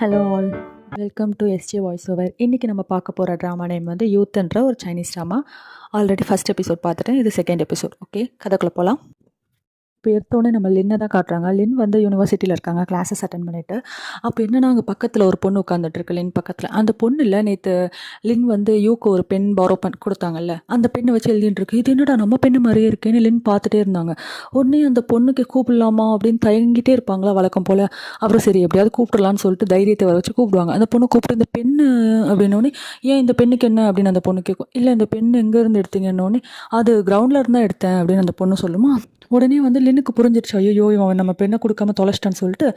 Hello all welcome to SG voice over இன்றைக்கி நம்ம பார்க்க போகிற ட்ராமா நேம் வந்து யூத்ன்ற ஒரு Chinese drama already first episode பார்த்துட்டேன். இது செகண்ட் எபிசோட் ஓகே கதைக்குள்ளே போகலாம் இப்போ எடுத்தோடனே நம்ம லின்னை தான் காட்டுறாங்க. லின் வந்து யூனிவர்சிட்டியில் இருக்காங்க கிளாஸஸ் அட்டன் பண்ணிட்டு. அப்போ என்னென்னா அங்கே பக்கத்தில் ஒரு பொண்ணு உட்காந்துட்ருக்கு லின் பக்கத்தில். அந்த பொண்ணு இல்லை நேற்று லின் வந்து யூக்கு ஒரு பெண் பாரோ பண் கொடுத்தாங்கல்ல. அந்த பெண்ணை வச்சு எழுதிட்டுருக்கு. இது என்னடா நம்ம பெண்ணு மாதிரியே இருக்கேன்னு லின் பார்த்துட்டே இருந்தாங்க. உடனே அந்த பொண்ணுக்கு கூப்பிடலாமா அப்படின்னு தயங்கிட்டே இருப்பாங்களா வழக்கம் போல். அப்புறம் சரி எப்படியாவது கூப்பிடலான்னு சொல்லிட்டு தைரியத்தை வர வச்சு கூப்பிடுவாங்க. அந்த பொண்ணு கூப்பிட்டு இந்த பெண்ணு அப்படின்னோடனே ஏன் இந்த பெண்ணுக்கு என்ன? அப்படின்னு அந்த பொண்ணு கேட்கும் இல்லை இந்த பெண் எங்கேருந்து எடுத்தீங்கன்னொடனே அது கிரவுண்டில் இருந்தால் எடுத்தேன் அப்படின்னு அந்த பொண்ணு சொல்லுமா. உடனே வந்து லின்னுக்கு புரிஞ்சிருச்சு ஐயோ இவன் நம்ம பெண்ணை கொடுக்காம தொலைச்சிட்டான்னு சொல்லிட்டு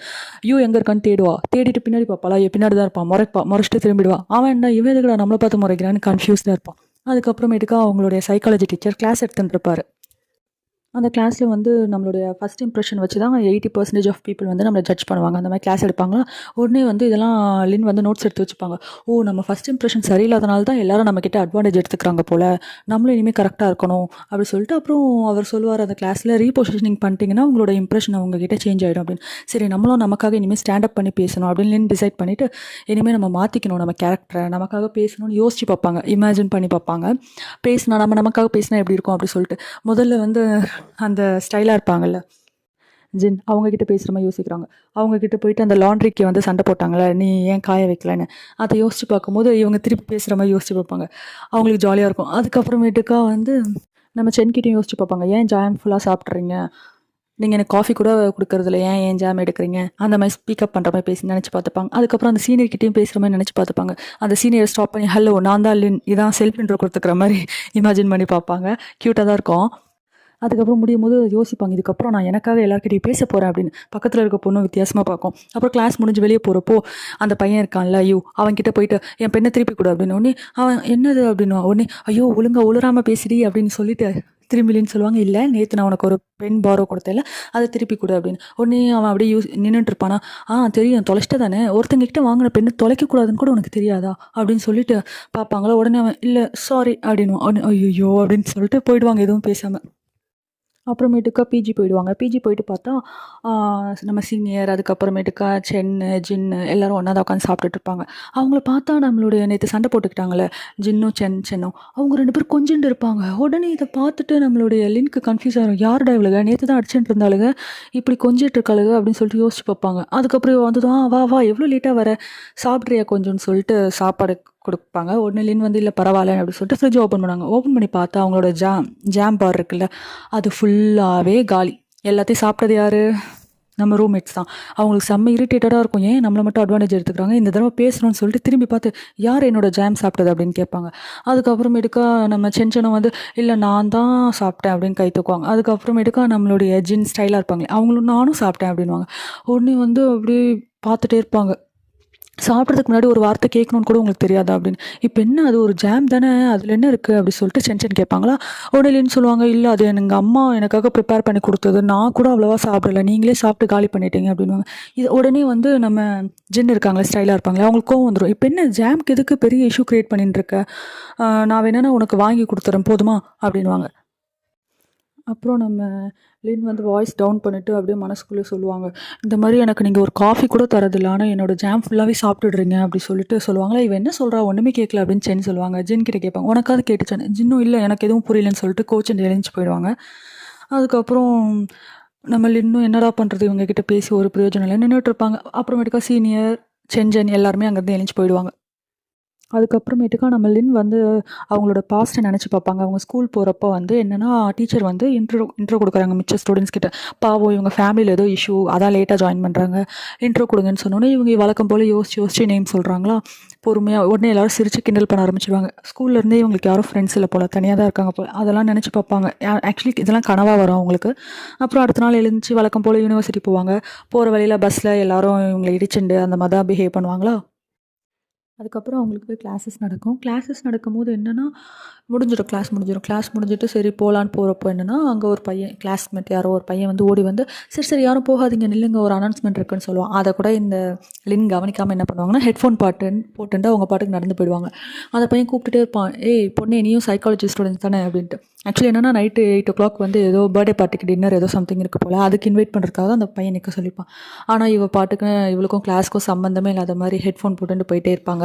ஐயோ எங்கே இருக்கான்னு தேடுவா. தேடிட்டு பின்னாடி பார்ப்பாளா பின்னாடி தான் இருப்பான். முறைப்பா முறைச்சிட்டு திரும்பிடுவா. அவன் என்ன இவன் எதுக்குடா நம்மளை பார்த்து முறைக்கிறான்னு கன்ஃபியூஸ்டாக இருப்பான். அதுக்கப்புறமேட்டுக்கா அவங்களுடைய சைக்காலஜி டீச்சர் கிளாஸ் எடுத்துட்டு இருப்பாரு. அந்த கிளாஸில் வந்து நம்மளுடைய ஃபஸ்ட் இம்ப்ரெஷன் வச்சு தான் எயிட்டி பர்சன்டேஜ் ஆஃப் பீப்புள் வந்து நம்மளை ஜட்ஜ் பண்ணுவாங்க. அந்த மாதிரி கிளாஸ் எடுப்பாங்களா உடனே வந்து இதெல்லாம் லின் வந்து நோட்ஸ் எடுத்து வச்சுப்பாங்க. ஓ நம்ம ஃபஸ்ட் இம்ப்ரெஷன் சரியில்லாதனால தான் எல்லாரும் நம்மக்கிட்ட அட்வான்டேஜ் எடுத்துக்கிறாங்க போல். நம்மளும் இனிமேல் கரெக்டாக இருக்கணும். அப்படி சொல்லிட்டு அப்புறம் அவர் சொல்லுவார் அந்த கிளாஸில் ரீபொசிஷனிங் பண்ணிட்டீங்கன்னா உங்களோட இம்ப்ரெஷன் அவங்ககிட்ட சேஞ்ச் ஆகிடும் அப்படின்னு. சரி நம்மளும் நமக்காக இனிமேல் ஸ்டாண்ட் அப் பண்ணி பேசணும். அப்படின்னு லின் டிசைட் பண்ணிவிட்டு இனிமேல் நம்ம மாற்றிக்கணும் நம்ம கேரக்டரை நமக்காக பேசணும்னு யோசிச்சு பார்ப்பாங்க. இமேஜின் பண்ணி பார்ப்பாங்க. பேசினா நம்ம நமக்காக பேசினா எப்படி இருக்கும்? அப்படி சொல்லிட்டு. முதல்ல வந்து அந்த ஸ்டைலாக இருப்பாங்கல்ல. ஜின் அவங்கக்கிட்ட பேசுகிற மாதிரி யோசிக்கிறாங்க. அவங்கக்கிட்ட போயிட்டு அந்த லாண்ட்ரிக்கு வந்து சண்டை போட்டாங்களே? நீ ஏன் காய வைக்கலன்னு. அதை யோசிச்சு பார்க்கும்போது இவங்க திருப்பி பேசுகிற மாதிரி யோசிச்சு பார்ப்பாங்க. அவங்களுக்கு ஜாலியாக இருக்கும். அதுக்கப்புறமேட்டுக்கா வந்து நம்ம சென்கிட்டையும் யோசிச்சு பார்ப்பாங்க. ஏன் ஜாம் ஃபுல்லாக சாப்பிட்றீங்க நீங்கள் எனக்கு காஃபி கூட கொடுக்குறதில்ல ஏன் ஏன் ஜாம் எடுக்கிறீங்க? அந்த மாதிரி ஸ்பீக்கப் பண்ணுற மாதிரி பேசி நினச்சி பார்த்துப்பாங்க. அதுக்கப்புறம் அந்த சீனியர்கிட்டையும் பேசுகிற மாதிரி நினச்சி பார்த்துப்பாங்க. அந்த சீனியர் ஸ்டாப் பண்ணி ஹலோ நான் தான் லின் இதான் செல்ஃப் இன்ட்ரோ கொடுத்துக்கிற மாதிரி இமேஜின் பண்ணி பார்ப்பாங்க. க்யூட்டாக தான் இருக்கும். அதுக்கப்புறம் முடியும் போது யோசிப்பாங்க இதுக்கப்புறம் நான் எனக்காக எல்லாருக்கிட்டையும் பேச போகிறேன் அப்படின்னு. பக்கத்தில் இருக்க பொண்ணும் வித்தியாசமாக பார்க்கும். அப்புறம் கிளாஸ் முடிஞ்சு வெளியே போகிறப்போ அந்த பையன் இருக்கான்ல ஐயோ அவன்கிட்ட போயிட்டு என் பெண்ணை திருப்பி கொடு அப்படின்னு. உடனே அவன் என்னது? அப்படின்னு. உடனே ஐயோ ஒழுங்காக உளராமல் பேசிடி அப்படின்னு சொல்லிட்டு திரும்பிலின்னு சொல்லுவாங்க. இல்லை நேற்று நான் உனக்கு ஒரு பெண் பாரோ கொடுத்தேல அதை திருப்பி கொடு அப்படின்னு. உடனே அவன் அப்படியே யூஸ் நின்றுட்டு இருப்பானா. ஆ தெரியும் தொலைச்சிட்ட தானே. ஒருத்தங்கிட்ட வாங்கின பெண்ணை தொலைக்கக்கூடாதுன்னு கூட உனக்கு தெரியாதா? அப்படின்னு சொல்லிட்டு பார்ப்பாங்களா. உடனே அவன் இல்லை சாரி அப்படின்னு. ஐயோ அப்படின்னு சொல்லிட்டு போயிடுவாங்க. எதுவும் பேசாமல் அப்புறமேட்டுக்கா பிஜி போயிடுவாங்க. பிஜி போயிட்டு பார்த்தா நம்ம சீனியர் அதுக்கப்புறமேட்டுக்கா சென்னு ஜின்னு எல்லோரும் ஒன்றா தான் உட்காந்து சாப்பிட்டுட்டு இருப்பாங்க. அவங்கள பார்த்தா நம்மளுடைய நேற்று சண்டை போட்டுக்கிட்டாங்களே ஜின்னும் சென் சென்னும் அவங்க ரெண்டு பேரும் கொஞ்சிட்டு இருப்பாங்க. உடனே இதை பார்த்துட்டு நம்மளுடைய லிங்க்கு கன்ஃபியூஸ் ஆகும் யார் இவளுங்க நேற்று தான் அடிச்சுட்டு இருந்தாளுங்க இப்படி கொஞ்சிட்டு இருக்காளுங்க அப்படின்னு சொல்லிட்டு யோசிச்சு பார்ப்பாங்க. அதுக்கப்புறம் வந்து தான் வா வா எவ்வளோ லேட்டாக வர? சாப்பிட்றியா கொஞ்சம்னு சொல்லிட்டு சாப்பாடு கொடுப்பாங்க. ஒன்று லின் வந்து இல்லை பரவாயில்ல அப்படின்னு சொல்லிட்டு ஃப்ரிட்ஜ் ஓப்பன் பண்ணுவாங்க. ஓப்பன் பண்ணி பார்த்தா அவங்களோட ஜாம் ஜாம் பார் இருக்குல்ல அது ஃபுல்லாகவே காலி. எல்லாத்தையும் சாப்பிட்டது யார்? நம்ம ரூம்மேட்ஸ் தான். அவங்களுக்கு செம்ம இரிட்டேட்டடாக இருக்கும். ஏன்? நம்மளை மட்டும் அட்வான்டேஜ் எடுத்துக்கிறாங்க. இந்த தடவை பேசணும்னு சொல்லிட்டு திரும்பி பார்த்து யார் என்னோட ஜாம் சாப்பிட்டது? அப்படின்னு கேட்பாங்க. அதுக்கப்புறமேட்டுக்கா நம்ம சென்சனும் வந்து இல்லை நான் தான் சாப்பிட்டேன் அப்படின்னு கை தூக்குவாங்க. அதுக்கப்புறமேட்டுக்கா நம்மளுடைய ஜின் ஸ்டைலாக இருப்பாங்களே அவங்களும் நானும் சாப்பிட்டேன் அப்படின்வாங்க உடனே வந்து அப்படியே பார்த்துட்டே இருப்பாங்க. சாப்பிட்றதுக்கு முன்னாடி ஒரு வார்த்தை கேட்கணும்னு கூட உங்களுக்கு தெரியாதா அப்படின்னு? இப்போ என்ன அது ஒரு ஜாம் தானே? அதில் என்ன இருக்குது அப்படி சொல்லிட்டு சென்சன் கேட்பாங்களா? உடனே இல்லைன்னு சொல்லுவாங்க இல்லை அது எங்கள் அம்மா எனக்காக ப்ரிப்பேர் பண்ணி கொடுத்தது. நான் கூட அவ்வளோவா சாப்பிடல. நீங்களே சாப்பிட்டு காலி பண்ணிட்டீங்க அப்படின்வாங்க இது உடனே வந்து நம்ம ஜின் இருக்காங்களே ஸ்டைலாக இருப்பாங்களே அவங்களுக்கு கோவம் வந்துடும் இப்போ என்ன ஜாம்க்கு எதுக்கு பெரிய இஷ்யூ க்ரியேட் பண்ணிட்டு இருக்க? நான் வேணா உனக்கு வாங்கி கொடுத்துறேன். போதுமா? அப்படின்வாங்க அப்புறம் நம்ம லின் வந்து வாய்ஸ் டவுன் பண்ணிவிட்டு அப்படியே மனசுக்குள்ளே சொல்லுவாங்க இந்த மாதிரி எனக்கு நீங்கள் ஒரு காஃபி கூட தரதில்ல ஆனால் என்னோட ஜாம் ஃபுல்லாகவே சாப்பிட்டுடுறீங்க அப்படி சொல்லிட்டு சொல்லுவாங்களா இவன் என்ன சொல்கிறா ஒன்றுமே கேட்கல அப்படின்னு சென் சொல்லுவாங்க. ஜின் கிட்டே கேட்பாங்க உனக்காவது கேட்டுச்சேன் ஜின்னும் இல்லை எனக்கு எதுவும் புரியலன்னு சொல்லிட்டு கோச் எழுந்துச்சு போயிடுவாங்க. அதுக்கப்புறம் நம்ம லின்னும் என்னடா பண்ணுறது இவங்கக்கிட்ட பேசி ஒரு பிரயோஜனம் இல்லை நின்றுட்டு இருப்பாங்க. அப்புறமேட்டுக்கா சீனியர் செஞ்சன் எல்லாருமே அங்கேருந்து எழுந்துச்சு போயிடுவாங்க. அதுக்கப்புறமேட்டுக்கா நம்ம லின் வந்து அவங்களோட பாஸ்ட்டை நினச்சி பார்ப்பாங்க. அவங்க ஸ்கூல் போகிறப்ப வந்து என்னென்னா டீச்சர் வந்து இன்ட்ரோ இன்ட்ரோ கொடுக்குறாங்க மிச்ச ஸ்டூடெண்ட்ஸ் கிட்ட. பாவம் இவங்க ஃபேமிலியில் ஏதோ இஷ்யூ அதான் லேட்டாக ஜாயின் பண்ணுறாங்க இன்ட்ரோ கொடுங்கன்னு சொன்னோன்னே இவங்க வழக்கம் போல் யோசிச்சு யோசிச்சு நேம் சொல்கிறாங்களா பொறுமையாக உடனே எல்லோரும் சிரித்து கிண்டல் பண்ண ஆரம்பிச்சிடுவாங்க ஸ்கூல்லேருந்தே இவங்களுக்கு யாரும் ஃப்ரெண்ட்ஸ் இல்லை போல் தனியாக தான் இருக்காங்க போல். அதெல்லாம் நினச்சி பார்ப்பாங்க. ஆக்சுவலி இதெல்லாம் கனவாக வரும் அவங்களுக்கு. அப்புறம் அடுத்த நாள் எழுந்துச்சு வழக்கம் போல் யூனிவர்சிட்டி போவாங்க. போகிற வழியில் பஸ்ஸில் எல்லோரும் இவங்களை இடிச்சுண்டு அந்த மாதிரி தான் பிஹேவ் பண்ணுவாங்களா? அதுக்கப்புறம் அவங்களுக்கு போய் கிளாஸஸ் நடக்கும். கிளாஸஸ் நடக்கும்போது என்னென்னா முடிஞ்சிடும் கிளாஸ் முடிஞ்சிடும். கிளாஸ் முடிஞ்சிட்டு சரி போகலான்னு போகிறப்போ என்னென்னா அங்கே ஒரு பையன் கிளாஸ்மேட் யாரோ ஒரு பையன் வந்து ஓடி வந்து சரி சரி யாரும் போகாதீங்க நில்லுங்க ஒரு அனௌன்ஸ்மெண்ட் இருக்குன்னு சொல்லுவான். அதை கூட இந்த லின் கவனிக்காமல் என்ன பண்ணுவாங்கன்னா ஹெட்ஃபோன் பாட்டுன்னு போட்டுட்டு அவங்க பாட்டுக்கு நடந்து போயிடுவாங்க. அந்த பையன் கூப்பிட்டுட்டே இருப்பான் ஏய் பொண்ணே நீயும் சைக்காலஜி ஸ்டூடெண்ட்ஸ் தானே? அப்படின்ட்டு. ஆக்சுவலி என்னென்னா நைட்டு எயிட் ஓ கிளாக் வந்து ஏதோ பர்த்டே பார்ட்டிக்கு டின்னர் ஏதோ சம்திங் இருக்கு போல் அதுக்கு இன்வைட் பண்ணுறதுக்காக தான் அந்த பையன் நிற்க சொல்லிப்பான். ஆனால் இவ பாட்டுக்கு இவளுக்கும் கிளாஸ்க்கும் சம்மந்தமே இல்லாத மாதிரி ஹெட்ஃபோன் போட்டுட்டு போயிட்டே இருப்பாங்க.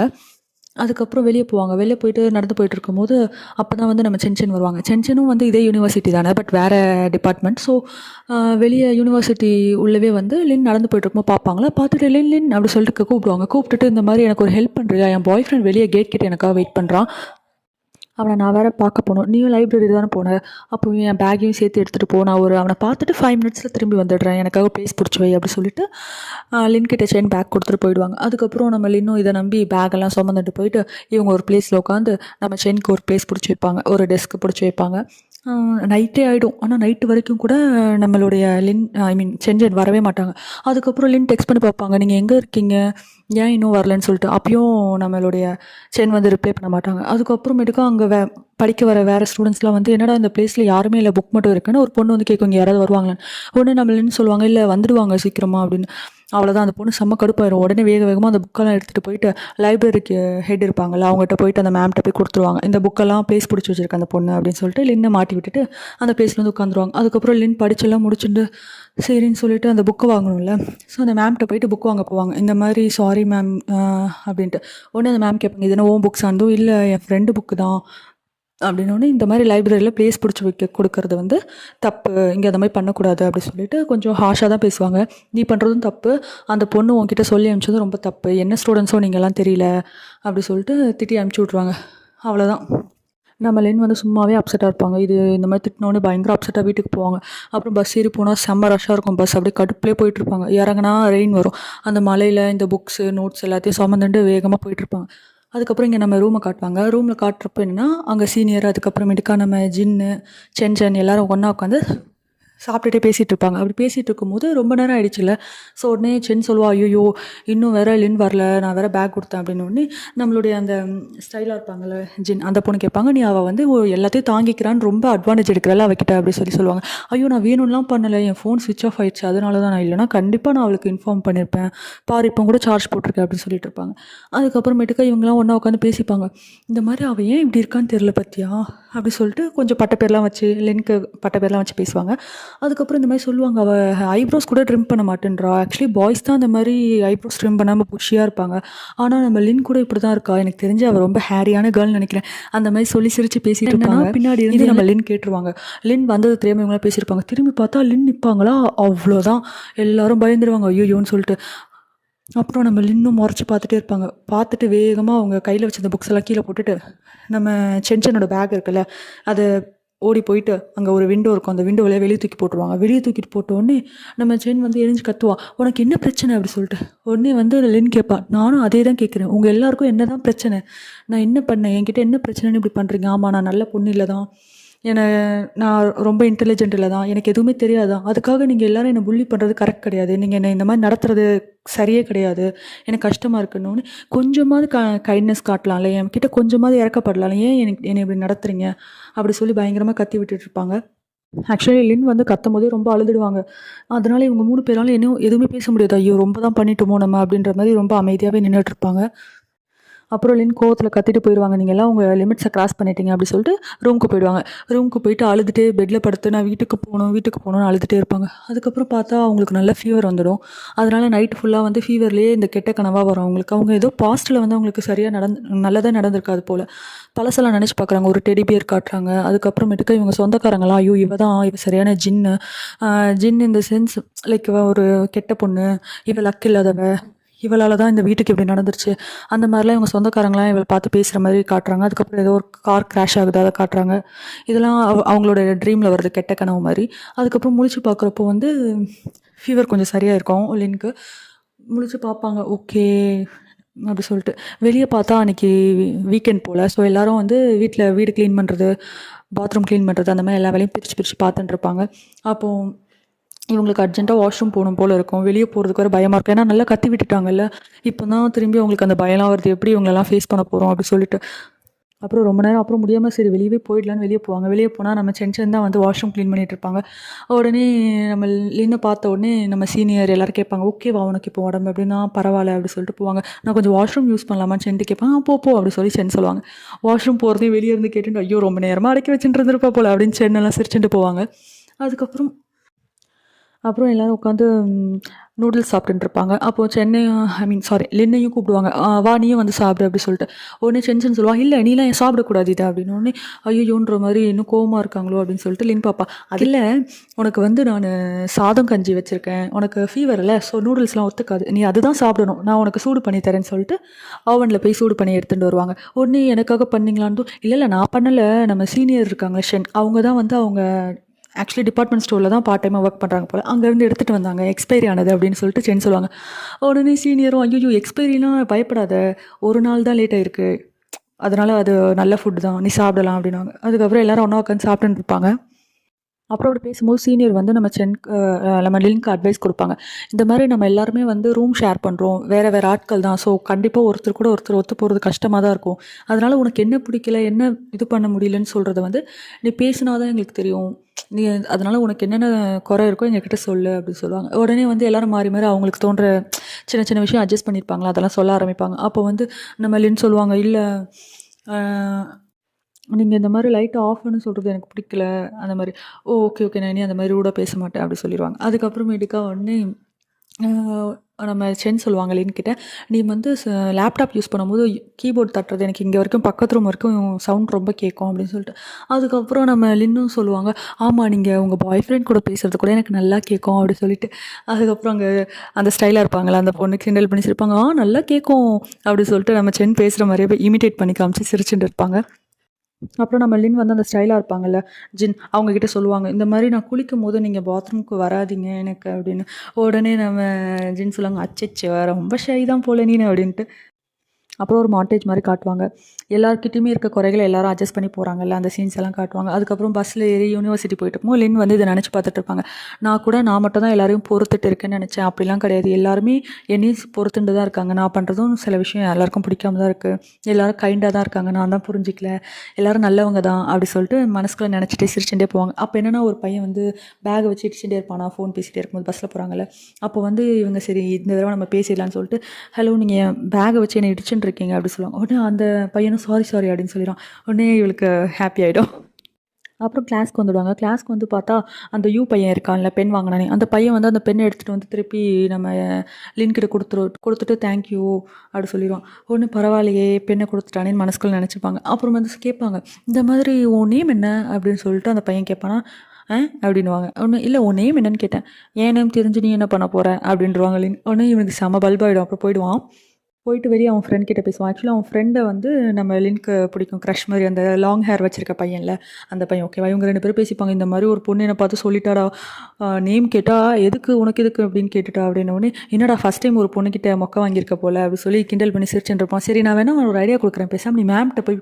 அதுக்கப்புறம் வெளியே போவாங்க. வெளியே போயிட்டு நடந்து போயிட்டு இருக்கும்போது அப்போ தான் வந்து நம்ம சென்சன் வருவாங்க. சென்சனும் வந்து இதே யூனிவர்சிட்டி தானே பட் வேறு டிபார்ட்மெண்ட் ஸோ வெளியே யூனிவர்சிட்டி உள்ளவே வந்து லின் நடந்து போயிட்டு இருக்கும்போது பார்ப்பாங்களா? பார்த்துட்டு லின் லின் அப்படி சொல்லிட்டு கூப்பிடுவாங்க. கூப்பிட்டுட்டு இந்த மாதிரி எனக்கு ஒரு ஹெல்ப் பண்ணுறியா என் பாய் ஃப்ரெண்ட் வெளியே கேட் கிட்ட எனக்காக வெயிட் பண்ணுறான் அவனை நான் வேறு பார்க்க போகணும். நீயும் லைப்ரரி தானே போன. அப்போ என் பேக்கையும் சேர்த்து எடுத்துகிட்டு போ. நான் ஒரு அவனை பார்த்துட்டு ஃபைவ் மினிட்ஸில் திரும்பி வந்துடுறேன். எனக்காக ப்ளேஸ் பிடிச்சி வை அப்படி சொல்லிட்டு லின்கிட்ட செயின் பேக் கொடுத்துட்டு போயிடுவாங்க. அதுக்கப்புறம் நம்ம லின்னும் இதை நம்பி பேக்கெல்லாம் சுமந்துட்டு போயிட்டு இவங்க ஒரு பிளேஸில் உட்காந்து நம்ம செயினுக்கு ஒரு பிளேஸ் பிடிச்சி வைப்பாங்க. ஒரு டெஸ்க்கு பிடிச்சி வைப்பாங்க. நைட்டே ஆகிடும் ஆனால் நைட்டு வரைக்கும் கூட நம்மளுடைய லின் ஐ மீன் செஞ்சன் வரவே மாட்டாங்க. அதுக்கப்புறம் லின் டெக்ஸ்ட் பண்ணி பார்ப்பாங்க. நீங்கள் எங்கே இருக்கீங்க? ஏன் இன்னும் வரலன்னு சொல்லிட்டு? அப்பயும் நம்மளுடைய சென் வந்து ரிப்ளை பண்ண மாட்டாங்க. அதுக்கப்புறமேட்டுக்கா அங்கே வே படிக்க வர வேறு ஸ்டூடெண்ட்ஸ்லாம் வந்து என்னடா இந்த பிளேஸில் யாருமே இல்லை புக் மட்டும் இருக்குன்னு? ஒரு பொண்ணு வந்து கேட்குங்க யாராவது யாராவது வருவாங்களான்னு? நம்ம லின்னு சொல்லுவாங்க இல்லை வந்துடுவாங்க சீக்கிரமா அப்படின்னு. அவ்வளோதான் அந்த பொண்ணு செம்ம கடுப்பாயிரும். உடனே வேக வேகமாக அந்த புக்கெல்லாம் எடுத்துகிட்டு போயிட்டு லைப்ரரிக்கு ஹெட் இருப்பாங்கல்ல அவங்ககிட்ட போயிட்டு அந்த மேம்கிட்ட போய் கொடுத்துருவாங்க. இந்த புக்கெல்லாம் ப்ளேஸ் பிடிச்சி வச்சிருக்க அந்த பொண்ணு அப்படின்னு சொல்லிட்டு லின்னை மாட்டி விட்டுட்டு அந்த பிளேஸ்ல வந்து உட்காந்துருவாங்க. அதுக்கப்புறம் லின் படிச்செல்லாம் முடிச்சுட்டு சரின்னு சொல்லிட்டு அந்த புக்கு வாங்கணும்ல. ஸோ அந்த மேம்கிட்ட போயிட்டு புக் வாங்க போவாங்க. இந்த மாதிரி சாரி மேம் அப்படின்ட்டு. உடனே அந்த மேம் கேட்பாங்க இது என்ன ஓம் புக்ஸ் ஆனதும் இல்லை. என் ஃப்ரெண்டு புக்கு தான். அப்படின்னோடனே இந்த மாதிரி லைப்ரரியில் ப்ளேஸ் பிடிச்சி வைக்க கொடுக்கறது வந்து தப்பு. இங்கே அந்த மாதிரி பண்ணக்கூடாது அப்படி சொல்லிட்டு கொஞ்சம் ஹாஷாக தான் பேசுவாங்க. நீ பண்ணுறதும் தப்பு. அந்த பொண்ணு உங்ககிட்ட சொல்லி அனுப்பிச்சதும் ரொம்ப தப்பு. என்ன ஸ்டூடெண்ட்ஸோ நீங்கள்லாம் தெரியல அப்படி சொல்லிட்டு திட்டி அனுப்பிச்சி விட்ருவாங்க அவ்வளோதான் நம்ம லென் வந்து சும்மாவே அப்செட்டாக இருப்பாங்க. இது இந்த மாதிரி திட்டினோடனே பயங்கர அப்செட்டாக வீட்டுக்கு போவாங்க. அப்புறம் பஸ் ஏறி போனால் செம்ம ரஷ்ஷாக இருக்கும். பஸ் அப்படியே கடுப்புலேயே போயிட்டுருப்பாங்க இறங்கினா ரெயின் வரும். அந்த மலையில் இந்த புக்ஸு நோட்ஸ் எல்லாத்தையும் சுமந்துட்டு வேகமாக போயிட்டுருப்பாங்க அதுக்கப்புறம் இங்கே நம்ம ரூமை காட்டுவாங்க. ரூமில் காட்டுறப்ப என்னென்னா அங்கே சீனியர் அதுக்கப்புறமேட்டுக்கா நம்ம ஜின்னு சென்சன் எல்லோரும் ஒன்றா உட்காந்து சாப்பிட்டுட்டே பேசிகிட்டு இருப்பாங்க அப்படி பேசிகிட்டு இருக்கும்போது ரொம்ப நேரம் ஆயிடுச்சுல ஸோ உடனே சென் சொல்லுவா ஐயோ இன்னும் வேற லின் வரல. நான் வேற பேக் கொடுத்தேன். அப்படின்னு உடனே நம்மளுடைய அந்த ஸ்டைலாக இருப்பாங்கல்ல ஜின் அந்த பொண்ணு கேட்பாங்க நீ அவள் வந்து எல்லாத்தையும் தாங்கிக்கிறான்னு ரொம்ப அட்வான்டேஜ் எடுக்கிறல அவகிட்ட. அப்படி சொல்லி சொல்லுவாங்க. ஐயோ நான் வேணும்லாம் பண்ணலை. என் ஃபோன் ஸ்விட்ச் ஆஃப் ஆயிடுச்சு. அதனால தான் நான் இல்லைனா கண்டிப்பாக நான் அவளுக்கு இன்ஃபார்ம் பண்ணியிருப்பேன் பாரு இப்போ கூட சார்ஜ் போட்டிருக்கேன். அப்படின்னு சொல்லிட்டு இருப்பாங்க. அதுக்கப்புறமேட்டுக்கா இவங்கெல்லாம் ஒன்றா உட்காந்து பேசிப்பாங்க. இந்த மாதிரி அவள் ஏன் இப்படி இருக்கான்னு தெரில பத்தியா? அப்படி சொல்லிட்டு கொஞ்சம் பட்ட பேர்லாம் வச்சு லென்க்கு பட்ட பேர்லாம் வச்சு பேசுவாங்க. அதுக்கப்புறம் இந்த மாதிரி சொல்லுவாங்க அவள் ஐப்ரோஸ் கூட ட்ரிம் பண்ண மாட்டேன்றா. ஆக்சுவலி பாய்ஸ் தான் இந்த மாதிரி ஐப்ரோஸ் ட்ரிம் பண்ணாமல் புஷியாக இருப்பாங்க. ஆனால் நம்ம லின் கூட இப்படி தான் இருக்கா? எனக்கு தெரிஞ்சு அவள் ரொம்ப ஹேரியான கேர்ள் நினைக்கிறேன். அந்த மாதிரி சொல்லி சிரிச்சு பேசிட்டு இருப்பாங்க. பின்னாடி இருந்து நம்ம லின் கேட்டுருவாங்க. லின் வந்தது தெரியாம இவங்களாம் பேசியிருப்பாங்க. திரும்பி பார்த்தா லின் நிற்பாங்களா அவ்வளோதான் எல்லாரும் பயந்துருவாங்க. ஐயோன்னு சொல்லிட்டு. அப்புறம் நம்ம லின்னும் முறைச்சி பார்த்துட்டே இருப்பாங்க. பார்த்துட்டு வேகமாக அவங்க கையில் வச்சிருந்த புக்ஸ் எல்லாம் கீழே போட்டுட்டு நம்ம சென்சனோட பேக் இருக்குல்ல அதை ஓடி போயிட்டு அங்கே ஒரு விண்டோ இருக்கும். அந்த விண்டோ வழியாக வெளியே தூக்கி போட்டுருவாங்க. வெளியே தூக்கிட்டு போட்ட உடனே நம்ம சென் வந்து எரிஞ்சு கத்துவான் உனக்கு என்ன பிரச்சனை அப்படி சொல்லிட்டு. உடனே வந்து லின் கேட்பா நானும் அதே தான் கேட்குறேன் உங்கள் எல்லாருக்கும் என்ன தான் பிரச்சனை? நான் என்ன பண்ணேன்? என்கிட்ட என்ன பிரச்சனைன்னு இப்படி பண்ணுறீங்க ஆமாம் நான் நல்ல பொண்ணு இல்லை தான் என்னை நான் ரொம்ப இன்டெலிஜென்ட் இல்லை தான். எனக்கு எதுவுமே தெரியாதான் அதுக்காக நீங்கள் எல்லோரும் என்னை புள்ளி பண்ணுறது கரெக்ட் கிடையாது. நீங்கள் என்னை இந்த மாதிரி நடத்துறது சரியே கிடையாது. எனக்கு கஷ்டமாக இருக்கணும்னு கொஞ்சமாவது க கைண்ட்னஸ் காட்டலாம்ல என்கிட்ட கொஞ்சமாவது இறக்கப்படலாம். ஏன் எனக்கு என்னை இப்படி நடத்துறீங்க? அப்படி சொல்லி பயங்கரமாக கத்தி விட்டுட்டு இருப்பாங்க. ஆக்சுவலி லின் வந்து கத்தும் போதே ரொம்ப அழுதுடுவாங்க. அதனால இவங்க மூணு பேராலும் என்ன எதுவுமே பேச முடியாது. ஐயோ ரொம்ப தான் பண்ணிட்டோமோ நம்ம அப்படின்ற மாதிரி ரொம்ப அமைதியாகவே நின்றுட்டு இருப்பாங்க. அப்புறம் லின் கோவத்தில் கத்திட்டு போயிடுவாங்க நீங்கள் எல்லாம் உங்கள் லிமிட்ஸை கிராஸ் பண்ணிட்டீங்க அப்படி சொல்லிட்டு ரூமுக்கு போயிடுவாங்க. ரூமுக்கு போயிட்டு அழுதுட்டு பெட்டில் படுத்து நான் வீட்டுக்கு போகணும் வீட்டுக்கு போகணும்னு அழுதுகிட்டே இருப்பாங்க. அதுக்கப்புறம் பார்த்தா அவங்களுக்கு நல்ல ஃபீவர் வந்துடும். அதனால நைட் ஃபுல்லாக வந்து ஃபீவர்லேயே இந்த கெட்ட கனவாக வரும் அவங்களுக்கு அவங்க ஏதோ பாஸ்ட்டில் வந்து அவங்களுக்கு சரியாக நடந்து நல்லதாக நடந்திருக்காது போல். பழசெல்லாம் நினச்சி பார்க்குறாங்க ஒரு டெடி பியர் காட்டுறாங்க. அதுக்கப்புறமேட்டுக்கு இவங்க சொந்தக்காரங்களாம் ஐயோ இவ தான் இவ சரியான ஜின்னு ஜின் இந்த சென்ஸ் லைக் இவ ஒரு கெட்ட பொண்ணு இவ லக் இல்லாதவ. இவளால் தான் இந்த வீட்டுக்கு இப்படி நடந்துருச்சு. அந்த மாதிரிலாம் இவங்க சொந்தக்காரங்களாம் இவளை பார்த்து பேசுகிற மாதிரி காட்டுறாங்க. அதுக்கப்புறம் ஏதோ ஒரு கார் கிராஷ் ஆகுது அதை காட்டுறாங்க. இதெல்லாம் அவங்களோட ட்ரீமில் வருது கெட்ட கனவு மாதிரி. அதுக்கப்புறம் முழிச்சு பார்க்குறப்போ வந்து ஃபீவர் கொஞ்சம் சரியாக இருக்கும் லின்க்கு. முழிச்சு பார்ப்பாங்க ஓகே அப்படி சொல்லிட்டு. வெளியே பார்த்தா அன்றைக்கி வீக்கெண்ட் போல். ஸோ எல்லாரும் வந்து வீட்டில் வீடு க்ளீன் பண்ணுறது பாத்ரூம் க்ளீன் பண்ணுறது அந்த மாதிரி எல்லா வேலையும் பிரித்து பிரித்து பார்த்துட்டு இருப்பாங்க. அப்போது இவங்களுக்கு அர்ஜென்ட்டாக வாஷ்ரூம் போகணும் போல் இருக்கும். வெளியே போகிறதுக்கு ஒரு பயமாக இருக்கும். ஏன்னா நல்லா கத்தி விட்டுட்டாங்கல்ல. இப்போ தான் திரும்பி அவங்களுக்கு அந்த பயம்லாம் வருது. எப்படி இவங்களெல்லாம் ஃபேஸ் பண்ண போகிறோம் அப்படி சொல்லிட்டு. அப்புறம் ரொம்ப நேரம் அப்புறம் முடியாமல் சரி வெளியே போயிடலான்னு வெளியே போவாங்க. வெளியே போனால் நம்ம சென்சன் தான் வந்து வாஷ்ரூம் க்ளீன் பண்ணிட்டு இருப்பாங்க. உடனே நம்ம லின்னு பார்த்த உடனே நம்ம சீனியர் எல்லோரும் கேட்பாங்க ஓகேவா உனக்கு இப்போ உடம்பு அப்படின்னா பரவாயில்ல அப்படி சொல்லிட்டு போவாங்க. நான் கொஞ்சம் வாஷ்ரூம் யூஸ் பண்ணலாமான்னு சென்ட்டு கேட்பாங்க. "ஆ, போ போ அப்படி சொல்லி சென் சொல்லுவாங்க. வாஷ்ரூம் போகிறதையும் வெளியே இருந்து கேட்டுட்டு ஐயோ ரொம்ப நேரமாக அடக்கி வச்சுட்டு இருந்திருப்பா போல் அப்படின்னு சென்னெல்லாம் சிரிச்சுட்டு போவாங்க. அதுக்கப்புறம் அப்புறம் எல்லோரும் உட்காந்து நூடுல்ஸ் சாப்பிட்டுருப்பாங்க அப்போது சென்னை ஐ மீன் சாரி லின்னையும் கூப்பிடுவாங்க. வா நீயும் வந்து சாப்பிடு அப்படி சொல்லிட்டு. உடனே சென்சன் சொல்லுவா இல்லை நீலாம் ஏன் சாப்பிடக்கூடாது இதை அப்படின்னு. உடனே ஐயோன்ற மாதிரி இன்னும் கோவமாக இருக்காங்களோ அப்படின்னு சொல்லிட்டு லின் பாப்பா அதில் உனக்கு வந்து நான் சாதம் கஞ்சி வச்சுருக்கேன். உனக்கு ஃபீவர் இல்லை ஸோ நூடுல்ஸ்லாம் ஒத்துக்காது. நீ அதுதான் சாப்பிடணும். நான் உனக்கு சூடு பண்ணி தரேன்னு சொல்லிட்டு ஓவனில் போய் சூடு பண்ணி எடுத்துகிட்டு வருவாங்க. உடனே எனக்காக பண்ணிங்களான்னு இல்லை இல்லை நான் பண்ணலை. நம்ம சீனியர் இருக்காங்க ஷென். அவங்க தான் வந்து அவங்க ஆக்சுவலி டிபார்ட்மெண்ட் ஸ்டோரில் தான் பார்ட் டைமாக ஒர்க் பண்ணுறாங்க போல். அங்கேருந்து எடுத்துகிட்டு வந்தாங்க. எக்ஸ்பைரி ஆனது அப்படின்னு சொல்லிட்டு சென் சொல்லுவாங்க. உடனே சீனியரும் ஐயோ எக்ஸ்பைரிலாம் பயப்படாத. ஒரு நாள் தான் லேட் ஆயிருக்கு. அதனால் அது நல்ல ஃபுட் தான். நீ சாப்பிடலாம் அப்படின்னாங்க. அதுக்கப்புறம் எல்லாரும் ஒன்றா உட்காந்து சாப்பிட்டுன்னு இருப்பாங்க. அப்புறம் அப்படி பேசும்போது சீனியர் வந்து நம்ம சென் நம்ம லிங்க் அட்வைஸ் கொடுப்பாங்க. இந்த மாதிரி நம்ம எல்லாருமே வந்து ரூம் ஷேர் பண்ணுறோம் வேறு வேறு ஆட்கள் தான். ஸோ கண்டிப்பாக ஒருத்தர் கூட ஒருத்தர் ஒத்து போகிறது கஷ்டமாக தான் இருக்கும். அதனால் உனக்கு என்ன பிடிக்கல என்ன இது பண்ண முடியலன்னு சொல்கிறத வந்து நீ பேசினா தான் எங்களுக்கு தெரியும். நீ அதனால் உனக்கு என்னென்ன குறை இருக்கோ எங்ககிட்ட சொல்லு அப்படின்னு சொல்லுவாங்க. உடனே வந்து எல்லோரும் மாறி மாறி அவங்களுக்கு தோன்ற சின்ன சின்ன விஷயம் அட்ஜஸ்ட் பண்ணியிருப்பாங்களா அதெல்லாம் சொல்ல ஆரம்பிப்பாங்க. அப்போ வந்து நம்ம லின் சொல்லுவாங்க இல்லை நீங்கள் இந்த மாதிரி லைட்டை ஆஃப் சொல்கிறது எனக்கு பிடிக்கல. அந்த மாதிரி ஓ ஓகே ஓகே நான் இனி அந்த மாதிரி ரூடாக பேச மாட்டேன் அப்படி சொல்லிடுவாங்க அதுக்கப்புறமேட்டுக்கா உடனே நம்ம சென் சொல்லுவாங்க லின் கிட்ட நீ வந்து லேப்டாப் யூஸ் பண்ணும்போது கீபோர்ட் தட்டுறது எனக்கு இங்கே வரைக்கும் பக்கத்து ரூம் வரைக்கும் சவுண்ட் ரொம்ப கேட்கும் அப்படின்னு சொல்லிட்டு. அதுக்கப்புறம் நம்ம லின்னும் சொல்லுவாங்க ஆமாம் நீங்கள் உங்கள் பாய் ஃப்ரெண்ட் கூட பேசுகிறது கூட எனக்கு நல்லா கேட்கும் அப்படி சொல்லிட்டு. அதுக்கப்புறம் அங்கே அந்த ஸ்டைலாக இருப்பாங்களா அந்த பொண்ணு கிண்டல் பண்ணி சிரிப்பாங்க ஆ நல்லா கேட்கும் அப்படின்னு சொல்லிட்டு நம்ம சென் பேசுகிற மாதிரியே போய் இமிட்டேட் பண்ணி காமிச்சு சிரிச்சுட்டு இருப்பாங்க. அப்புறம் நம்ம லின் வந்து அந்த ஸ்டைலாக இருப்பாங்கல்ல ஜின் அவங்க கிட்ட சொல்லுவாங்க இந்த மாதிரி நான் குளிக்கும் போது நீங்கள் பாத்ரூமுக்கு வராதீங்க எனக்கு அப்படின்னு. உடனே நம்ம ஜின் சொல்லுவாங்க அச்சச்சோ ரொம்ப ஷை தான் போல நீனு அப்படின்ட்டு. அப்புறம் ஒரு மாண்டேஜ் மாதிரி காட்டுவாங்க. எல்லாருக்கிட்டையுமே இருக்க குறைகளை எல்லாரும் அட்ஜஸ்ட் பண்ணி போகிறாங்கல்ல அந்த சீன்ஸ் எல்லாம் காட்டுவாங்க. அதுக்கப்புறம் பஸ்ஸில் ஏறி யூனிவர்சிட்டி போயிட்டு இருக்கும்போது லின் வந்து இதை நினச்சி பார்த்துட்டு இருப்பாங்க. நான் கூட நான் மட்டும் தான் எல்லாரையும் பொறுத்துட்டு இருக்கேன்னு நினச்சேன். அப்படிலாம் கிடையாது. எல்லாருமே என்னையும் பொறுத்துட்டு தான் இருக்காங்க. நான் பண்ணுறதும் சில விஷயம் எல்லாருக்கும் பிடிக்காம தான் இருக்குது எல்லோரும் கைண்டாக தான் இருக்காங்க. நான் தான் புரிஞ்சிக்கல. எல்லாரும் நல்லவங்க தான் அப்படி சொல்லிட்டு மனசுக்குள்ளே நினச்சிட்டே சிரிச்சுட்டே போவாங்க. அப்போ என்னன்னா ஒரு பையன் வந்து பேகை வச்சு இடிச்சுட்டே இருப்பானா? ஃபோன் பேசிகிட்டே இருக்கும்போது பஸ்ஸில் போகிறாங்கல்ல அப்போ வந்து இவங்க சரி இந்த தடவை நம்ம பேசிடலான்னு சொல்லிட்டு ஹலோ நீங்கள் பேகை வச்சு என்னை இடிச்சுட்டு இருக்கீங்க அப்படி சொல்லுவாங்க. உடனே அந்த பையனும் சாரி சாரி அப்படின்னு சொல்லிடுவான். உடனே இவளுக்கு ஹாப்பி ஆகிடும் அப்புறம் கிளாஸ்க்கு வந்துடுவாங்க. கிளாஸ்க்கு வந்து பார்த்தா அந்த யூ பையன் இருக்கான்ல பென் வாங்கினானே. அந்த பையன் வந்து அந்த பெண்ணை எடுத்துகிட்டு வந்து திருப்பி நம்ம லின்கிட்ட கொடுத்துரு கொடுத்துட்டு தேங்க்யூ அப்படி சொல்லிடுவான். ஒன்று பரவாயில்லையே பெண்ணை கொடுத்துட்டானேன்னு மனசுக்குள்ள நினச்சிப்பாங்க. அப்புறம் வந்து கேட்பாங்க இந்த மாதிரி உன் நேம் என்ன? அப்படின்னு சொல்லிட்டு அந்த பையன் கேட்பானா ஆ? அப்படின்னுவாங்க. ஒன்று இல்லை உன் நேம் என்னன்னு கேட்டேன். என் நேம் தெரிஞ்சு நீ என்ன பண்ண போகிற அப்படின்றவாங்க லின் ஒன்று இவனுக்கு செம பல்பாயிடும் அப்புறம் போயிடுவான். போயிட்டு வெளியே அவன் ஃப்ரெண்ட் கிட்ட பேசுவான். ஆக்சுவலாக அவன் ஃப்ரெண்டை வந்து நம்ம லிங்க்கு பிடிக்கும். க்ரஷ் மாதிரி அந்த லாங் ஹேர் வச்சிருக்க பையன்ல. அந்த பையன் ஓகேவா இவங்க ரெண்டு பேரும் பேசிப்பாங்க. இந்த மாதிரி ஒரு பொண்ணு என்னை பார்த்து சொல்லிட்டாடா. நேம் கேட்டா எதுக்கு உனக்கு எதுக்கு? அப்படின்னு கேட்டுட்டா அப்படின்னு என்னடா ஃபஸ்ட் டைம் ஒரு பொண்ணுக்கிட்ட மொக்க வாங்கியிருக்க போல? அப்படி சொல்லி கிண்டல் பண்ணி சிரிச்சுட்டு இருப்பான். சரி நான் வேணா ஒரு ஐடியா கொடுக்குறேன். பேசாம நீ மேம்கிட்ட போய்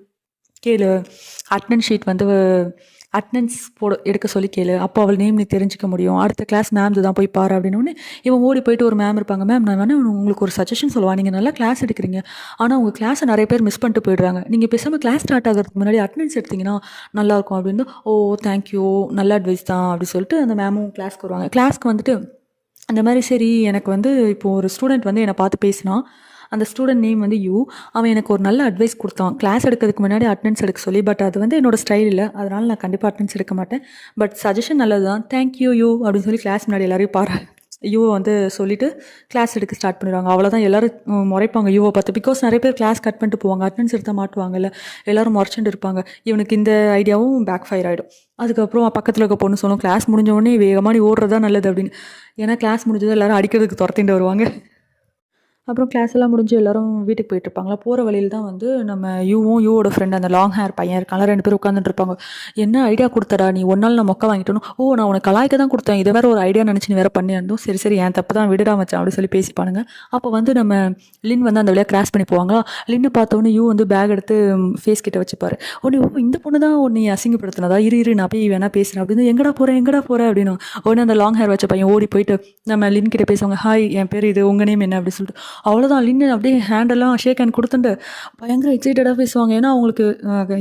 கேளு. அட்னன்ஸ் ஷீட் வந்து அட்னன்ஸ் போட எடுக்க சொல்லி கேளு. அப்போ அவள் நேம் நீ தெரிஞ்சிக்க முடியும். அடுத்த கிளாஸ் மேம் தான் போய் பாரு அப்படின்னு இவன் ஓடி போயிட்டு ஒரு மேம் இருப்பாங்க. மேம் நான் வேணா உங்களுக்கு ஒரு சஜஷன் சொல்லுவாள் நீங்கள் நல்லா கிளாஸ் எடுக்கிறீங்க. ஆனால் உங்கள் கிளாஸை நிறைய பேர் மிஸ் பண்ணிட்டு போயிடுறாங்க. நீங்கள் பேசாமல் கிளாஸ் ஸ்டார்ட் ஆகிறதுக்கு முன்னாடி அட்டனன்ஸ் எடுத்தீங்கன்னா நல்லாயிருக்கும் அப்படின்னு. ஓ தேங்க்யூ நல்ல அட்வைஸ் தான். அப்படி சொல்லிட்டு அந்த மேமும் கிளாஸ்க்கு வருவாங்க. கிளாஸ்க்கு வந்துட்டு அந்த மாதிரி சரி எனக்கு வந்து இப்போது ஒரு ஸ்டூடெண்ட் வந்து என்னை பார்த்து பேசினா அந்த ஸ்டூடெண்ட் நேம் வந்து யூ. அவன் எனக்கு ஒரு நல்ல அட்வைஸ் கொடுத்தான். கிளாஸ் எடுக்கிறதுக்கு முன்னாடி அட்டனன்ஸ் எடுக்க சொல்லி பட் அது வந்து என்னோட ஸ்டைல் இல்லை. அதனால் நான் கண்டிப்பாக அட்டனன்ஸ் எடுக்க மாட்டேன். பட் சஜஷன் நல்லது தான் தேங்க்யூ யூ அப்படின்னு சொல்லி கிளாஸ் முன்னாடி எல்லாரையும் பாரு யூவை வந்து சொல்லிட்டு கிளாஸ் எடுக்க ஸ்டார்ட் பண்ணிடுவாங்க. அவ்வளோதான் எல்லோரும் முறைப்பாங்க யூவை பார்த்து. பிகாஸ் நிறைய பேர் கிளாஸ் கட் பண்ணிட்டு போவாங்க. அட்டனன்ஸ் எடுத்தால் மாட்டுவாங்கல்ல. எல்லாரும் முறைச்சிட்டு இருப்பாங்க. இவனுக்கு இந்த ஐடியாவும் பேக் ஃபயர் ஆகிடும் அதுக்கப்புறம் பக்கத்தில் இருக்க பொண்ணு சொல்லும் கிளாஸ் முடிஞ்ச உடனே வேகமாக நீ ஓடுறதா நல்லது அப்படின்னு. ஏன்னா கிளாஸ் முடிஞ்சது எல்லோரும் அடிக்கிறதுக்கு துரத்திட்டு வருவாங்க. அப்புறம் கிளாஸ் எல்லாம் முடிஞ்சு எல்லாரும் வீட்டுக்கு போயிட்டு இருப்பாங்களா? போகிற வழியில் தான் வந்து நம்ம யூவும் யூவோட ஃப்ரெண்ட் அந்த லாங் ஹேர் பையன் இருக்காங்க ரெண்டு பேரும் உட்காந்துட்டு இருப்பாங்க. என்ன ஐடியா கொடுத்தடா நீ? ஒரு நாள் நான் மொக்க வாங்கிட்டணும் ஓ நான் உனக்கு கலாய்க்க தான் கொடுத்தேன். இதை வேற ஒரு ஐடியா நினச்சி நீ வேற பண்ணியிருந்தோம். சரி சரி என் தப்பு தான். விடுடா மச்சான் அப்படின்னு சொல்லி பேசிப்பானுங்க அப்போ வந்து நம்ம லின் வந்து அந்த வழியாக கிராஸ் பண்ணி போவாங்களா? லின்னு பார்த்தோன்னே யூ வந்து பேக் எடுத்து ஃபேஸ் கிட்ட வச்சுப்பார். உடனே ஓ இந்த பொண்ணு தான் உன்னை அசிங்கப்படுத்தினதா? இரு இரு நான் போய் வேணா பேசுகிறேன் அப்படின்னு எங்கடா போகிறேன் எங்கடா போகிறேன் அப்படின்னு. உடனே அந்த லாங் ஹேர் வச்ச பையன் ஓடி போயிட்டு நம்ம லின் கிட்ட பேசுவாங்க. ஹாய் என் பேர் இது. உங்கள் நேம் என்ன? அப்படின்னு சொல்லிட்டு அவ்வளோதான் லின்னு அப்படியே ஹேண்டெல்லாம் ஷேக் ஹேண்ட் கொடுத்துட்டு பயங்கர எக்ஸைட்டடாக பேசுவாங்க. ஏன்னா அவங்களுக்கு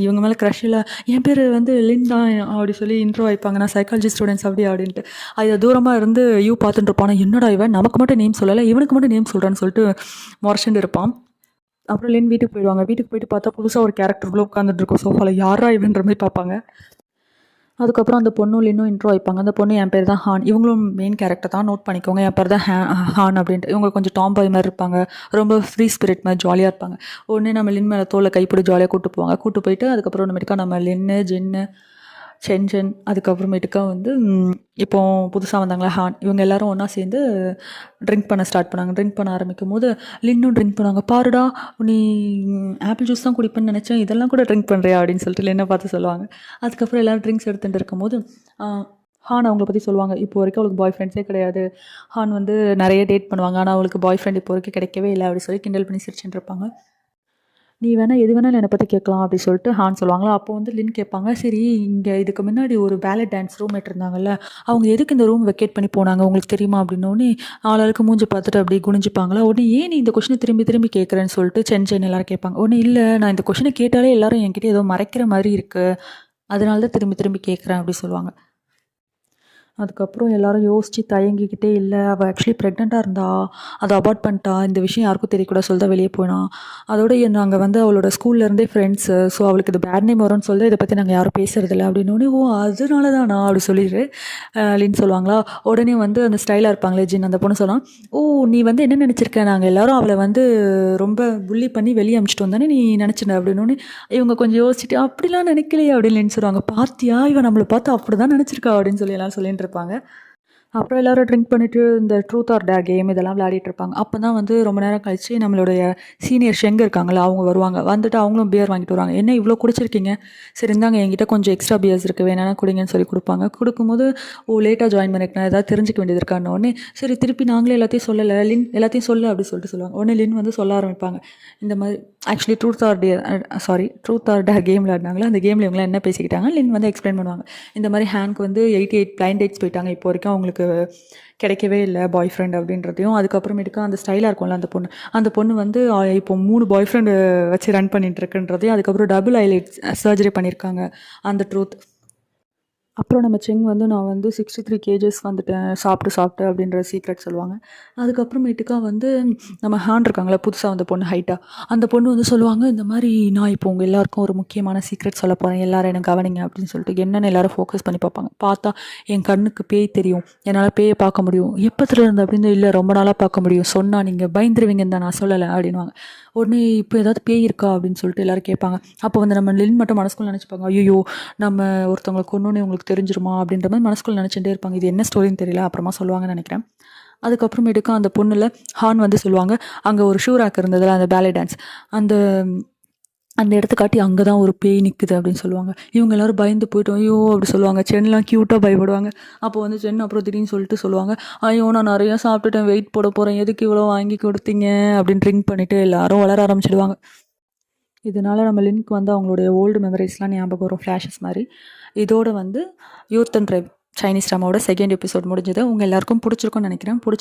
இவங்க மேலே க்ரஷ் இல்லை. என் பேர் வந்து லின் தான் அப்படி சொல்லி இன்ட்ரோ வைப்பாங்க. நான் சைக்காலஜி ஸ்டூடெண்ட்ஸ் அப்படி அப்படின்ட்டு. அது தூரமாக இருந்து யூ பார்த்துட்டு இருப்பான்? என்னடா இவன்? நமக்கு மட்டும் நேம் சொல்லலை. இவனுக்கு மட்டும் நேம் சொல்கிறான்னு சொல்லிட்டு முறைச்சுட்டு இருப்பான். அப்புறம் லின் வீட்டுக்கு போயிடுவாங்க. வீட்டுக்கு போயிட்டு பார்த்தா புதுசாக ஒரு கேரக்டர் உள்ள உட்காந்துட்டு இருக்கும். சோஃபாவில் யாரா இவன்ற மாதிரி பார்ப்பாங்க. அதுக்கப்புறம் அந்த பொண்ணு லின்னும் இன்ட்ரோ வைப்பாங்க. அந்த பொண்ணு என் பேர் தான் ஹான். இவங்களும் மெயின் கேரக்டர் தான். நோட் பண்ணிக்கோங்க. என் பேர் தான் ஹே ஹான் அப்படின்ட்டு. இவங்க கொஞ்சம் டாம் பாய் மாதிரி இருப்பாங்க. ரொம்ப ஃப்ரீ ஸ்பிரிட் மாதிரி ஜாலியாக இருப்பாங்க. உடனே நம்ம லின் மேலே தோலை கைப்பிடி ஜாலியாக கூப்பிட்டு போவாங்க. கூப்பிட்டு போயிட்டு அதுக்கப்புறம் நம்மட்டுக்கா நம்ம லின்னு ஜின்னு சென்ஜன் அதுக்கப்புறமேட்டுக்கா வந்து இப்போது இப்போ புதுசாக வந்தாங்களா ஹான் இவங்க எல்லாரும் ஒன்றா சேர்ந்து ட்ரிங்க் பண்ண ஸ்டார்ட் பண்ணாங்க. ட்ரிங்க் பண்ண ஆரம்பிக்கும் போது லின்னும் ட்ரிங்க் பண்ணாங்க பாருடா நீ ஆப்பிள் ஜூஸ் தான் குடிப்பேன்னு நினச்சேன். இதெல்லாம் கூட ட்ரிங்க் பண்ணுறியா அப்படின்னு சொல்லிட்டு லின்னை பார்த்து சொல்லுவாங்க. அதுக்கப்புறம் எல்லோரும் ட்ரிங்க்ஸ் எடுத்துகிட்டு இருக்கும்போது ஹான் அவங்கள பற்றி சொல்லுவாங்க. இப்போ வரைக்கும் அவளுக்கு பாய் ஃப்ரெண்ட்ஸே கிடையாது. ஹான் வந்து நிறைய டேட் பண்ணுவாங்க. ஆனால் அவளுக்கு பாய் ஃப்ரெண்ட் இப்போ வரைக்கும் கிடைக்கவே இல்லை. அப்படின்னு சொல்லி கிண்டல் பண்ணி சிரிச்சுட்டு இருப்பாங்க. நீ வேணால் எது வேணாலும் என்னை பற்றி கேட்கலாம் அப்படி சொல்லிட்டு ஹான் சொல்லுவாங்களா? அப்போ வந்து லின் கேட்பாங்க சரி இங்கே இதுக்கு முன்னாடி ஒரு பேலட் டான்ஸ் ரூம்மேட் இருந்தாங்கல்ல அவங்க எதுக்கு இந்த ரூம் வெக்கேட் பண்ணி போனாங்க? உங்களுக்கு தெரியுமா? அப்படின்னோடனே ஆளாளுக்கு மூஞ்சி பார்த்துட்டு அப்படி குனிஞ்சுப்பாங்களா? உடனே ஏன் நீ இந்த கொஷினை திரும்பி திரும்பி கேட்குறேன்னு சொல்லிட்டு சென் சென் எல்லாரும் கேட்பாங்க. உடனே இல்லை நான் இந்த கொஷினை கேட்டாலே எல்லாரும் என்கிட்ட ஏதோ மறைக்கிற மாதிரி இருக்குது அதனால தான் திரும்பி திரும்பி கேட்குறேன் அப்படி சொல்லுவாங்க. அதுக்கப்புறம் எல்லாரும் யோசித்து தயங்கிக்கிட்டே இல்லை அவள் ஆக்சுவலி ப்ரெக்னெண்ட்டாக இருந்தா அதை அபார்ட் பண்ணிட்டா இந்த விஷயம் யாருக்கும் தெரியக்கூடாது சொல்லி தான் வெளியே போனா. அதோட நாங்கள் வந்து அவளோட ஸ்கூல்லேருந்தே ஃப்ரெண்ட்ஸு ஸோ அவளுக்கு இது பேட் நேம் வரும்னு சொல்லி இதை பற்றி நாங்கள் யாரும் பேசுறதில்ல அப்படின்னு ஓ அதனால தானா அப்படி சொல்லிட்டு லின்னு சொல்லுவாங்களா? உடனே வந்து அந்த ஸ்டைலாக இருப்பாங்களே ஜின் அந்த பொண்ணு சொல்லலாம் ஓ நீ வந்து என்ன நினச்சிருக்க? நாங்கள் எல்லாரும் அவளை வந்து ரொம்ப புள்ளி பண்ணி வெளியே அமிச்சிட்டு வந்தானே நீ நினச்சின அப்படின்னு இவங்க கொஞ்சம் யோசிச்சுட்டு அப்படிலாம் நினைக்கலையே அப்படின்னு சொல்லுவாங்க. பார்த்தியா? இவன் நம்மளை பார்த்து அப்படி தான் நினச்சிருக்கா? அப்படின்னு சொல்லி எல்லாம் சொல்லிட்டு இருப்பாங்க. அப்புறம் எல்லாரும் ட்ரிங்க் பண்ணிவிட்டு இந்த ட்ரூத் ஆர் டேர் கேம் இதெல்லாம் விளையாடிட்டு இருப்பாங்க. அப்போ தான் வந்து ரொம்ப நேரம் கழித்து நம்மளுடைய சீனியர் ஷெங்க இருக்காங்களா அவங்க வருவாங்க. வந்துட்டு அவங்களும் பியர் வாங்கிட்டு வருவாங்க. என்ன இவ்வளோ குடிச்சிருக்கீங்க? சரி இருந்தாங்க என்கிட்ட கொஞ்சம் எக்ஸ்ட்ரா பியர்ஸ் இருக்குது வேணா குடிங்கன்னு சொல்லி கொடுப்பாங்க. கொடுக்கும்போது ஓ லேட்டாக ஜாயின் பண்ணிருக்கேன். ஏதாவது தெரிஞ்சுக்க வேண்டியது இருக்கான்னு. உடனே சரி திருப்பி நாங்களே எல்லாத்தையும் சொல்லலை. லின் எல்லாத்தையும் சொல்லு அப்படி சொல்லிட்டு சொல்லுவாங்க. உடனே லின் வந்து சொல்ல ஆரம்பிப்பாங்க. இந்த மாதிரி actually truth or day sorry truth or dare game விளையாடினாங்களா? அந்த கேமில் இவங்களாம் என்ன பேசிக்கிட்டாங்க? லின் வந்து எக்ஸ்பிளைன் பண்ணுவாங்க. இந்த மாதிரி ஹேங்க் வந்து எயிட்டி எயிட் பிளைண்ட் டேட்ஸ் போயிட்டாங்க. இப்போ வரைக்கும் அவங்களுக்கு கிடைக்கவே இல்லை பாய் ஃப்ரெண்ட் அப்படின்றதையும். அதுக்கப்புறமேட்டுக்கு அந்த ஸ்டைலாக இருக்கும்ல அந்த பொண்ணு. அந்த பொண்ணு வந்து இப்போ மூணு பாய் ஃப்ரெண்டு வச்சு ரன் பண்ணிட்டு இருக்குன்றதையும் அதுக்கப்புறம் டபுள் ஐலைட் சர்ஜரி பண்ணியிருக்காங்க அந்த ட்ரூத் அப்புறம் நம்ம செங் வந்து நான் வந்து சிக்ஸ்டி த்ரீ கேஜஸ் வந்துட்டேன். சாப்பிட்டு சாப்பிட்டு அப்படின்ற சீக்ரெட் சொல்லுவாங்க. அதுக்கப்புறமேட்டுக்கா வந்து நம்ம ஹேண்ட் இருக்காங்களே புதுசாக வந்த பொண்ணு ஹைட்டாக அந்த பொண்ணு வந்து சொல்லுவாங்க இந்த மாதிரி நான் இப்போ உங்கள் எல்லாருக்கும் ஒரு முக்கியமான சீக்ரெட் சொல்ல போகிறேன் எல்லாரும் எனக்கு கவனிங்க அப்படின்னு சொல்லிட்டு என்னென்னு எல்லாரும் ஃபோக்கஸ் பண்ணி பார்ப்பாங்க. பார்த்தா என் கண்ணுக்கு பேய் தெரியும். என்னால் பேயை பார்க்க முடியும். எப்பத்துல இருந்து அப்படின்னு இல்லை ரொம்ப நாளாக பார்க்க முடியும். சொன்னால் நீங்கள் பயந்துருவீங்கன்னு தான் நான் சொல்லலை அப்படின்வாங்க உடனே இப்போ ஏதாவது பேய் இருக்கா? அப்படின்னு சொல்லிட்டு எல்லாரும் கேட்பாங்க. அப்போ வந்து நம்ம லின் மட்டும் மனசுக்குள்ள நினச்சிப்பாங்க. ஐயோ நம்ம ஒருத்தவங்களை கொன்னோன்னே உங்களுக்கு தெரிஞ்சிருமா அப்படின்ற மாதிரி மனசுக்குள்ள நினச்சிட்டே இருப்பாங்க. இது என்ன ஸ்டோரின்னு தெரியல அப்புறமா சொல்லுவாங்கன்னு நினைக்கிறேன். அதுக்கப்புறமேட்டுக்கு அந்த பொண்ணில் ஹான் வந்து சொல்லுவாங்க அங்கே ஒரு ஷூ ரேக் அந்த பேலே டான்ஸ் அந்த அந்த இடத்த காட்டி அங்கே தான் ஒரு பேய் நிற்குது அப்படின்னு சொல்லுவாங்க. இவங்க எல்லாரும் பயந்து போயிட்டு ஐயோ அப்படி சொல்லுவாங்க. சென்லாம் க்யூட்டாக பயப்படுவாங்க. அப்போ வந்து சென் அப்புறம் திடீர்னு சொல்லிட்டு சொல்லுவாங்க ஐயோ நான் நிறைய சாப்பிட்டுட்டேன் வெயிட் போட போகிறேன் எதுக்கு இவ்வளோ வாங்கி கொடுத்தீங்க? அப்படின்னு ட்ரிங்க் பண்ணிவிட்டு எல்லாரும் வளர ஆரம்பிச்சிடுவாங்க. இதனால் நம்ம லிங்க் வந்து அவங்களுடைய ஓல்டு மெமரிஸ்லாம் ஞாபகம் வரும் ஃப்ளாஷஸ் மாதிரி. இதோடு வந்து யூத் அண்ட் ட்ரைவ் சைனீஸ் ட்ராமாவோட செகண்ட் எபிசோட் முடிஞ்சது. உங்கள் எல்லாருக்கும் பிடிச்சிருக்கும்னு நினைக்கிறேன். பிடிச்சி